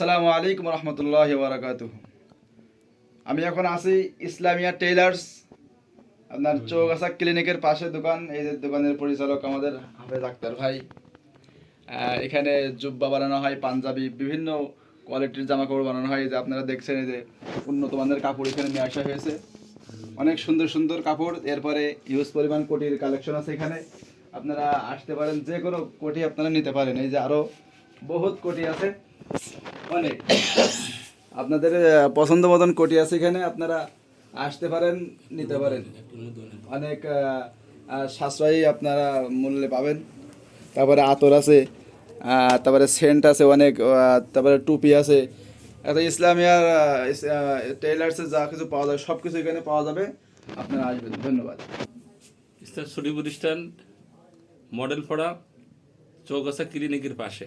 আসসালামু আলাইকুম রহমতুল্লাহ বারাকাতু আমি এখন আছি ইসলামিয়া টেইলার্স। আপনার চৌগাছা ক্লিনিকের পাশে দোকান এই যে দোকানের পরিচালক আমাদের হাফেজ আক্তার ভাই। এখানে জুব্বা বানানো হয় পাঞ্জাবি বিভিন্ন কোয়ালিটির জামা কাপড় বানানো হয়। এই যে আপনারা দেখছেন এই যে উন্নত মানের কাপড় এখানে নিয়ে আসা হয়েছে। অনেক সুন্দর সুন্দর কাপড় এরপরে ইউজ পরিমাণ কোটির কালেকশন আছে এখানে। আপনারা আসতে পারেন যে কোনো কোটি আপনারা নিতে পারেন। এই যে আরও বহুত কোটি আছে। অনেক। আপনাদের পছন্দ মতন কোটি আছে এখানে? আপনারা আসতে পারেন, নিতে পারেন। অনেক সাশ্রয়ী আপনারা মূল্যে পাবেন। তারপরে আতর আছে তারপরে সেন্ট আছে অনেক তারপরে টুপি আছে। একটা ইসলামিয়ার টেইলার্সে যা কিছু পাওয়া যায় সব কিছু এখানে পাওয়া যাবে। আপনারা আসবেন, ধন্যবাদ। ইস্তার ছুটি প্রতিষ্ঠান মডেল পড়া চৌগাছা ক্লিনিকের পাশে।